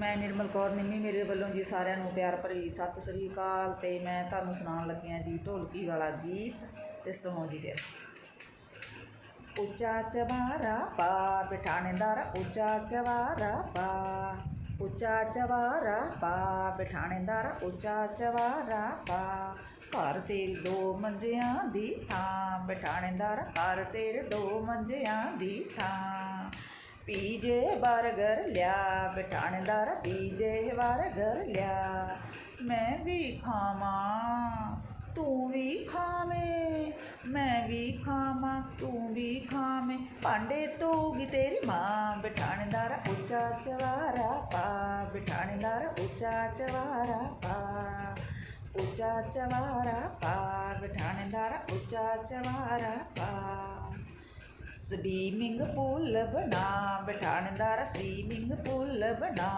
ਮੈਂ ਨਿਰਮਲ ਕੌਰ ਨਿੰਮੀ ਮੇਰੇ ਵੱਲੋਂ ਜੀ ਸਾਰਿਆਂ ਨੂੰ ਪਿਆਰ ਭਰੀ ਸਤਿ ਸ੍ਰੀ ਅਕਾਲ ਤੇ ਮੈਂ ਤੁਹਾਨੂੰ ਸੁਣਾਉਣ ਲੱਗੀ ਹਾਂ ਜੀ ਢੋਲਕੀ ਵਾਲਾ ਗੀਤ ਤੇ ਸੁਣੋ ਜੀ ਫਿਰ। ਉੱਚਾ ਚਵਾਰਾ ਪਾ ਬਿਠਾਣੇਦਾਰ ਉੱਚਾ ਚਵਾਰਾ ਪਾ, ਉੱਚਾ ਚਵਾਰਾ ਪਾ ਬਿਠਾਣੇਦਾਰ ਉੱਚਾ ਚਵਾਰਾ ਪਾ। ਘਰ ਤੇਰੇ ਦੋ ਮੰਜਿਆਂ ਦੀ ਥਾਂ ਬਿਠਾਣੇਦਾਰ ਘਰ ਤੇਰੇ ਦੋ ਮੰਜਿਆਂ ਦੀ ਥਾਂ। ਪੀਜੇ ਬਰਗਰ ਲਿਆ ਬਿਠਾਣੇਦਾਰ ਪੀਜੇ ਬਰਗਰ ਲਿਆ ਮੈਂ ਵੀ ਖਾਵਾਂ ਤੂੰ ਵੀ ਖਾਵੇਂ ਮੈਂ ਵੀ ਖਾਵਾਂ ਤੂੰ ਵੀ ਖਾਵੇਂ ਭਾਂਡੇ ਧੋਗੀ ਤੇਰੀ ਮਾਂ ਬਿਠਾਣੇਦਾਰ ਉੱਚਾ ਚਵਾਰਾ ਪਾ ਬਿਠਾਣੇਦਾਰ ਉੱਚਾ ਚਵਾਰਾ ਪਾ ਉੱਚਾ ਚਵਾਰਾ ਪਾ ਬਿਠਾਣੇਦਾਰ ਉੱਚਾ ਚਵਾਰਾ ਪਾ ਸਵੀਮਿੰਗ ਪੂਲ ਬਣਾ ਬਿਠਾਣਦਾਰ ਸਵੀਮਿੰਗ ਪੂਲ ਬਣਾ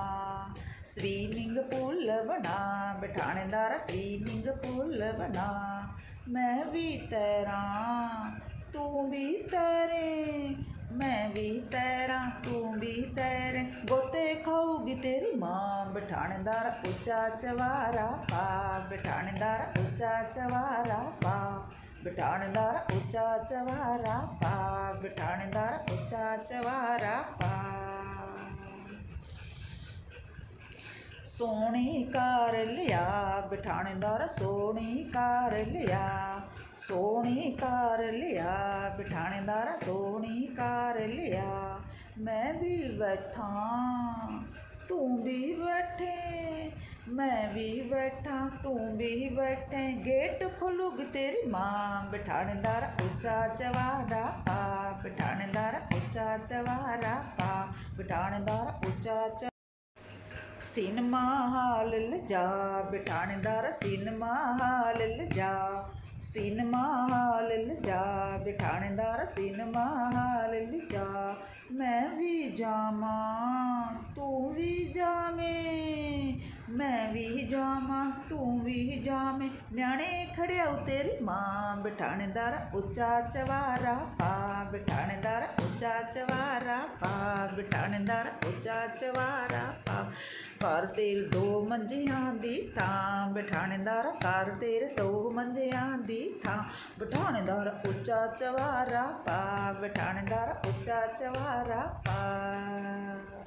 ਸਵੀਮਿੰਗ ਪੂਲ ਬਣਾ ਬਿਠਾਣਦਾਰ ਸਵੀਮਿੰਗ ਪੂਲ ਬਣਾ ਮੈਂ ਵੀ ਤੈਰਾਂ, ਤੂੰ ਵੀ ਤੈਰੇ, ਮੈਂ ਵੀ ਤੈਰਾਂ, ਤੂੰ ਵੀ ਤੈਰੇ। ਗੋਤੇ ਖਾਊਗੀ ਤੇਰੀ ਮਾਂ ਬਿਠਾਣਦਾਰ ਉੱਚਾ ਚਵਾਰਾ ਪਾ ਬਿਠਾਣਦਾਰ ਉੱਚਾ ਚਵਾਰਾ ਪਾ। ਬਿਠਾਣਦਾਰ ਉੱਚਾ ਚਵਾਰਾ ਪਾ, ਬਿਠਾਣਦਾਰ ਉੱਚਾ ਚਵਾਰਾ ਸੋਹਣੀ ਕਾਰ ਲਿਆ, ਬਿਠਾਣਦਾਰ ਸੋਹਣੀ ਕਾਰ ਲਿਆ, ਸੋਹਣੀ ਕਾਰ ਲਿਆ, ਬਿਠਾਣਦਾਰ ਸੋਹਣੀ ਕਾਰ ਲਿਆ। ਮੈਂ ਵੀ ਬੈਠਾ, ਤੂੰ ਵੀ ਬੈਠੇ ਮੈਂ ਵੀ ਬੈਠਾ, ਤੂੰ ਵੀ ਬੈਠੇ, ਗੇਟ ਖੁੱਲੂਗੀ ਤੇਰੀ ਮਾਂ। ਬਿਠਾਣਦਾਰ ਉੱਚਾ ਚਵਾਰਾ ਪਾ, ਬਿਠਾਣਦਾਰ ਉੱਚਾ ਚਵਾਰਾ ਪਾ, ਬਿਠਾਣੇਦਾਰ ਉੱਚਾ ਚ ਸਿਨੇਮਾ ਹਾਲ ਲਿਜਾ ਬਿਠਾਣੇਦਾਰ ਸਿਨੇਮਾ ਹਾਲ ਲਿਜਾ ਸਿਨੇਮਾ ਹਾਲ ਲਿਜਾ ਬਿਠਾਣੇਦਾਰ ਸਿਨੇਮਾ ਹਾਲ ਲਿਜਾ ਮੈਂ ਵੀ ਜਾਵਾਂ, ਤੂੰ ਵੀ ਜਾਵੇਂ। ਮੈਂ ਵੀ ਜਾਵਾਂ, ਤੂੰ ਵੀ ਜਾਵੇਂ। ਨਿਆਣੇ ਖੜਿਆਉ ਤੇਰੀ ਮਾਂ ਬਿਠਾਣੇਦਾਰ ਉੱਚਾ ਚਵਾਰਾ ਪਾ। ਬਿਠਾਣੇਦਾਰ ਉੱਚਾ ਚਵਾਰਾ ਪਾ। ਬਿਠਾਣੇਦਾਰ ਉੱਚਾ ਚਵਾਰਾ ਪਾ। ਘਰ ਤੇਰੇ ਦੋ ਮੰਜਿਆਂ ਦੀ ਥਾਂ। ਬਿਠਾਣੇਦਾਰ ਘਰ ਤੇਰੇ ਦੋ ਮੰਜਿਆਂ ਦੀ ਥਾਂ। ਬਿਠਾਣੇਦਾਰ ਉੱਚਾ ਚਵਾਰਾ ਪਾ। ਬਿਠਾਣੇਦਾਰ ਉੱਚਾ ਚਵਾਰਾ ਪਾ।